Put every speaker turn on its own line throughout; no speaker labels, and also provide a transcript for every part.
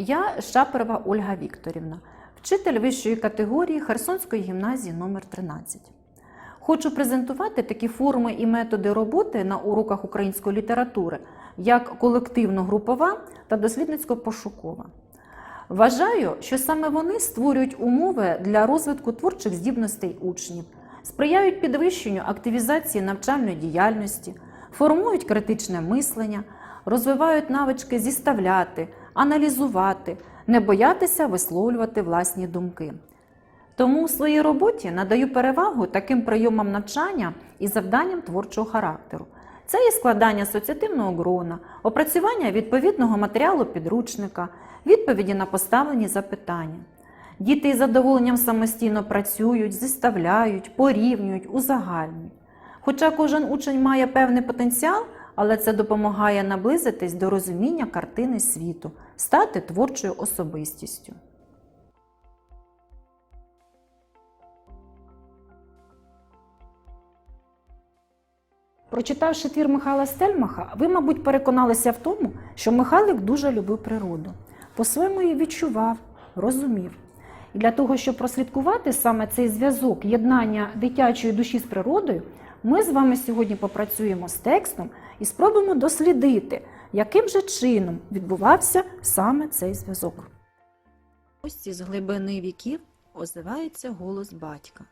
Я Шаперова Ольга Вікторівна, вчитель вищої категорії Херсонської гімназії номер 13 Хочу презентувати такі форми і методи роботи на уроках української літератури, як колективно-групова та дослідницько-пошукова. Вважаю, що саме вони створюють умови для розвитку творчих здібностей учнів, сприяють підвищенню активізації навчальної діяльності, формують критичне мислення, розвивають навички зіставляти, аналізувати, не боятися висловлювати власні думки. Тому у своїй роботі надаю перевагу таким прийомам навчання і завданням творчого характеру. Це і складання асоціативного грона, опрацювання відповідного матеріалу підручника, відповіді на поставлені запитання. Діти із задоволенням самостійно працюють, зіставляють, порівнюють, узагальнюють. Хоча кожен учень має певний потенціал, але це допомагає наблизитись до розуміння картини світу, стати творчою особистістю. Прочитавши твір Михайла Стельмаха, ви, мабуть, переконалися в тому, що Михайлик дуже любив природу, по-своєму її відчував, розумів. І для того, щоб прослідкувати саме цей зв'язок єднання дитячої душі з природою, ми з вами сьогодні попрацюємо з текстом і спробуємо дослідити, яким же чином відбувався саме цей зв'язок. Ось із глибини віків озивається голос батька,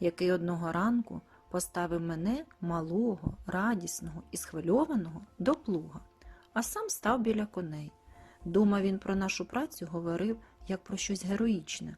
який одного ранку поставив мене малого, радісного і схвильованого до плуга, а сам став біля коней. Думав він про нашу працю говорив як про щось героїчне.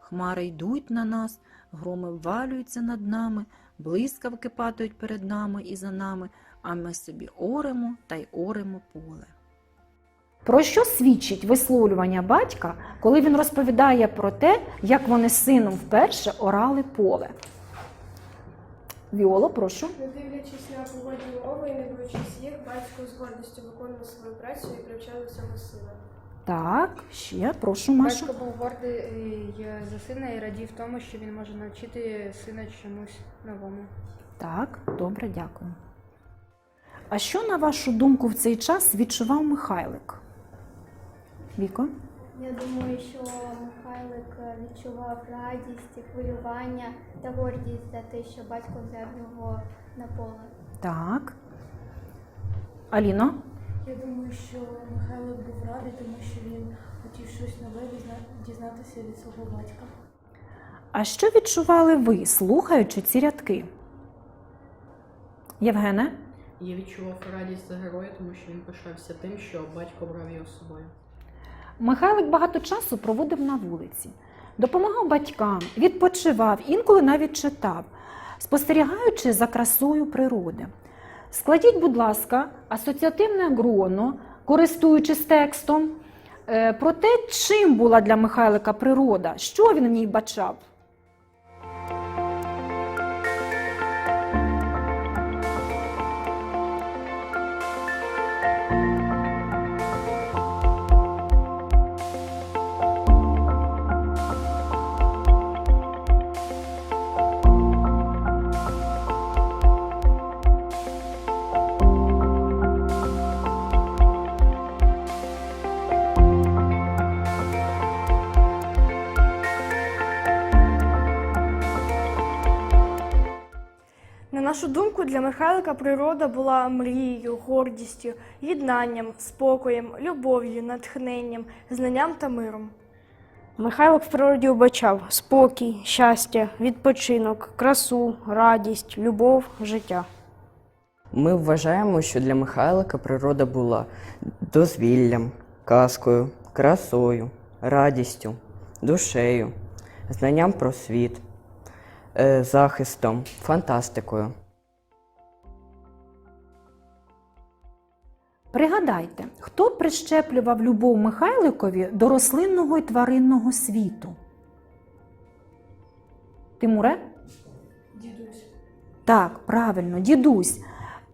Хмари йдуть на нас, громи ввалюються над нами, блискавки падають перед нами і за нами, а ми собі оремо та й оремо поле. Про що свідчить висловлювання батька, коли він розповідає про те, як вони з сином вперше орали поле? Віоло, прошу.
Не дивлячись на погодні умови і не боючись їх, батько з гордістю виконував свою працю і привчав цього сина.
Так, ще прошу, Маша.
Батько був гордий е, за сина і радів тому, що він може навчити сина чомусь новому.
Так, добре, дякую. А що, на вашу думку, в цей час відчував Михайлик? Віко?
Я думаю, що Михайлик е, відчував радість, і хвилювання та гордість за те, що батько взяв його на поле.
Так. Аліно?
Я думаю, що Михайло був радий, тому що він хотів щось нове дізнатися від свого батька.
А що відчували ви, слухаючи ці рядки? Євгене?
Я відчував радість за героя, тому що він пишався тим, що батько брав його з собою.
Михайлик багато часу проводив на вулиці, допомагав батькам, відпочивав, інколи навіть читав, спостерігаючи за красою природи. Складіть, будь ласка, асоціативне гроно, користуючись текстом, е, про те, чим була для Михайлика природа, що він в ній бачав.
На нашу думку, для Михайлика природа була мрією, гордістю, єднанням, спокоєм, любов'ю, натхненням, знанням та миром. Михайлик в природі вбачав спокій, щастя, відпочинок, красу, радість, любов, життя.
Ми вважаємо, що для Михайлика природа була дозвіллям, казкою, красою, радістю, душею, знанням про світ, захистом, фантастикою.
Пригадайте, хто прищеплював любов Михайликові до рослинного і тваринного світу? Тимуре?
Дідусь.
Так, правильно, дідусь.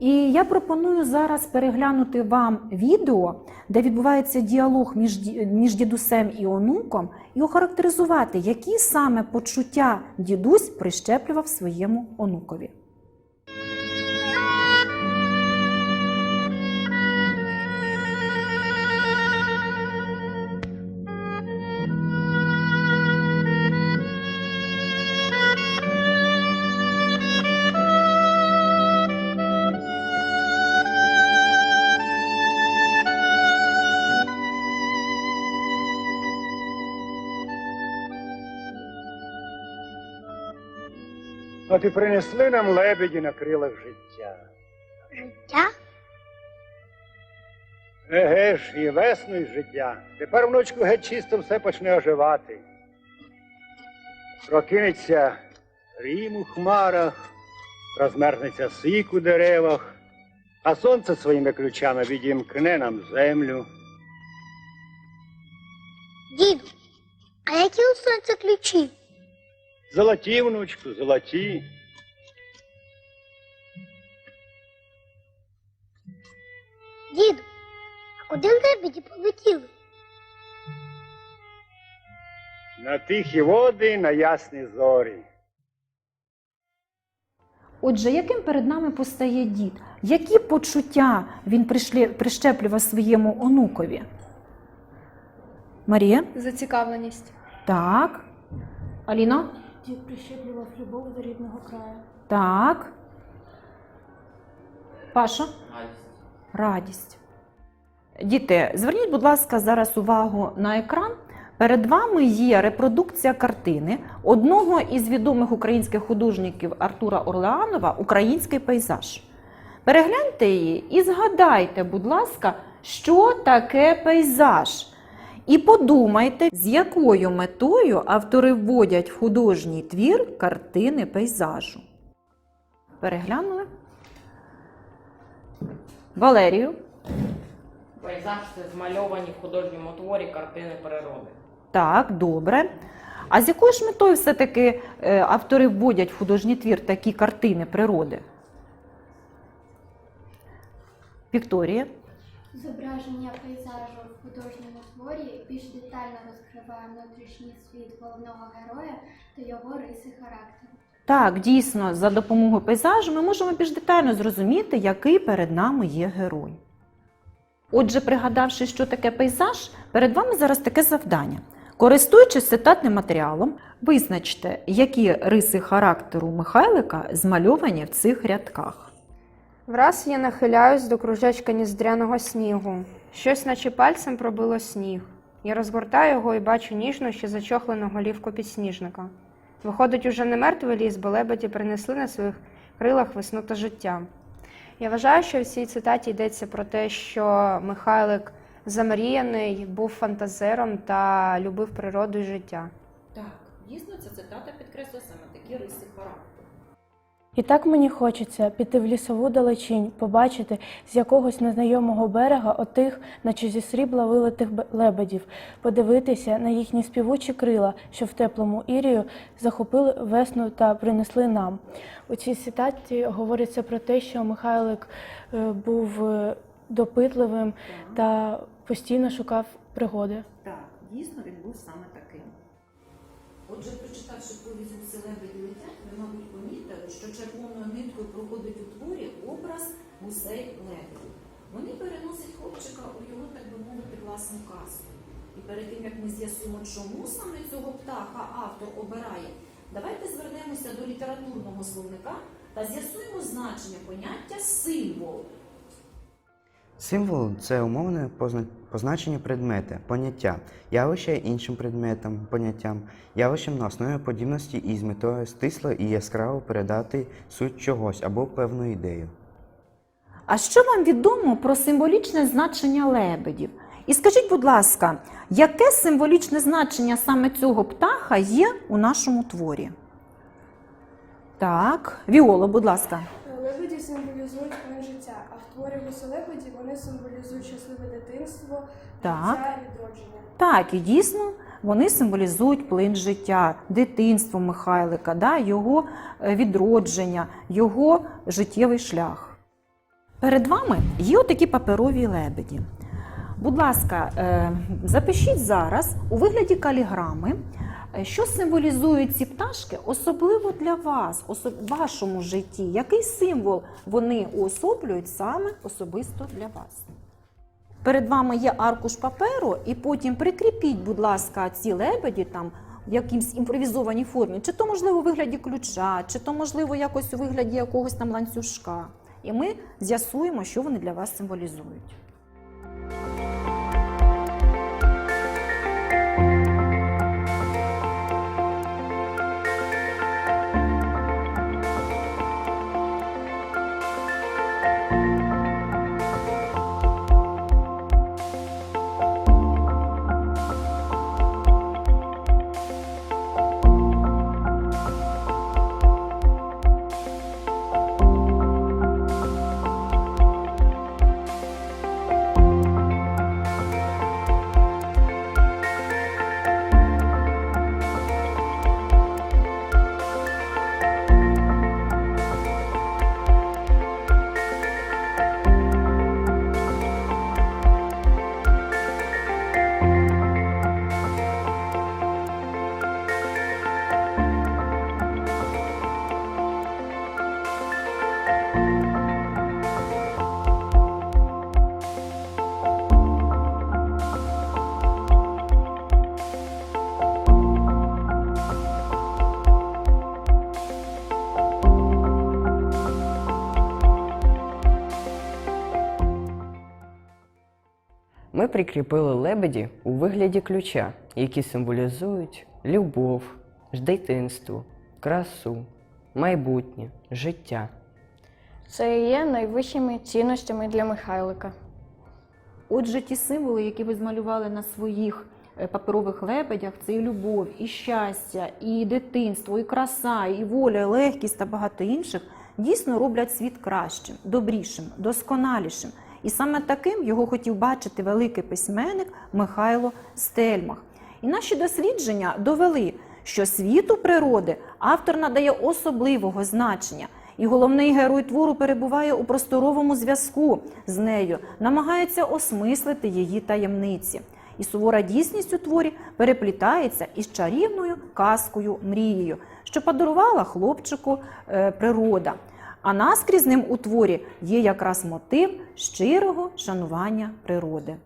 І я пропоную зараз переглянути вам відео, де відбувається діалог між, між дідусем і онуком, і охарактеризувати, які саме почуття дідусь прищеплював своєму онукові.
От і принесли нам лебеді на крилах життя.
Життя?
Еге ж, і весну, і життя. Тепер, внучку, геть чисто все почне оживати. Прокинеться рім у хмарах, розмерзнеться сик у деревах, а сонце своїми ключами відімкне нам землю.
Діду, а які у сонця ключі?
Золоті, внучку, золоті.
Діду, а куди лебеді полетіли?
На тихі води, на ясні зорі.
Отже, яким перед нами постає дід? Які почуття він пришлі- прищеплював своєму онукові? Марія?
Зацікавленість.
Так. Аліно?
Дід прищеплював любов до рідного краю.
Так. Паша? Радість. Радість. Діти, зверніть, будь ласка, зараз увагу на екран. Перед вами є репродукція картини одного із відомих українських художників Артура Орлеанова Український пейзаж. Перегляньте її і згадайте, будь ласка, що таке пейзаж. І подумайте, з якою метою автори вводять в художній твір картини пейзажу. Переглянули? Валерію.
Пейзаж це змальовані в художньому творі картини природи.
Так, добре. А з якою ж метою все-таки е, автори вводять в художній твір такі картини природи? Вікторія.
Зображення пейзажу в художньому творі більш детально розкриває внутрішній світ головного героя та його риси характеру.
Так, дійсно, за допомогою пейзажу ми можемо більш детально зрозуміти, який перед нами є герой. Отже, пригадавши, що таке пейзаж, перед вами зараз таке завдання. Користуючись цитатним матеріалом, визначте, які риси характеру Михайлика змальовані в цих рядках.
Враз я нахиляюсь до кружечка ніздряного снігу. Щось, наче пальцем пробило сніг. Я розгортаю його і бачу ніжну, ще зачохлену голівку підсніжника. Виходить, уже не мертвий ліс, бо лебеді принесли на своїх крилах весну та життя. Я вважаю, що в цій цитаті йдеться про те, що Михайлик замріяний, був фантазером та любив природу і життя.
Так, дійсно, ця цитата підкреслює саме такі риси характеру.
І так мені хочеться піти в лісову далечінь, побачити з якогось незнайомого берега отих, наче зі срібла вилитих бе- лебедів, подивитися на їхні співучі крила, що в теплому ірію захопили весну та принесли нам. У цій цитаті говориться про те, що Михайлик е, був е, допитливим та постійно шукав пригоди.
Так, дійсно він був саме. Отже, прочитавши повість «Усі лебеді летять, ви, мабуть, помітили, що червоною ниткою проходить у творі образ гусей лебедів. Вони переносять хлопчика у його, так би мовити, власну казку. І перед тим, як ми з'ясуємо, чому саме цього птаха автор обирає, давайте звернемося до літературного словника та з'ясуємо значення поняття символ.
Символ це умовне позначення предмета, поняття, явища іншим предметам, поняттям, явищем на основі подібності і з метою стисло і яскраво передати суть чогось або певну ідею.
А що вам відомо про символічне значення лебедів? І скажіть, будь ласка, яке символічне значення саме цього птаха є у нашому творі? Так, Віоло, будь ласка.
Символізують плин життя, а в творі «Гуси лебеді вони символізують щасливе дитинство,
Так.
життя і відродження.
Так, і дійсно вони символізують плин життя, дитинство Михайлика, да, його е, відродження, його життєвий шлях. Перед вами є отакі паперові лебеді. Будь ласка, е, запишіть зараз у вигляді каліграми, що символізують ці пташки, особливо для вас, в вашому житті. Який символ вони уособлюють саме особисто для вас? Перед вами є аркуш паперу, і потім прикріпіть, будь ласка, ці лебеді там в якійсь імпровізованій формі, чи то можливо у вигляді ключа, чи то можливо якось у вигляді якогось там ланцюжка. І ми з'ясуємо, що вони для вас символізують.
Ми прикріпили лебеді у вигляді ключа, які символізують любов, дитинство, красу, майбутнє, життя.
Це і є найвищими цінностями для Михайлика.
Отже, ті символи, які ви змалювали на своїх е, паперових лебедях, це і любов, і щастя, і дитинство, і краса, і воля, і легкість та багато інших, дійсно роблять світ кращим, добрішим, досконалішим. І саме таким його хотів бачити великий письменник Михайло Стельмах. І наші дослідження довели, що світу природи автор надає особливого значення. І головний герой твору перебуває у просторовому зв'язку з нею, намагається осмислити її таємниці. І сувора дійсність у творі переплітається із чарівною казкою мрією, що подарувала хлопчику е, природа. А наскрізним у творі є якраз мотив щирого шанування природи.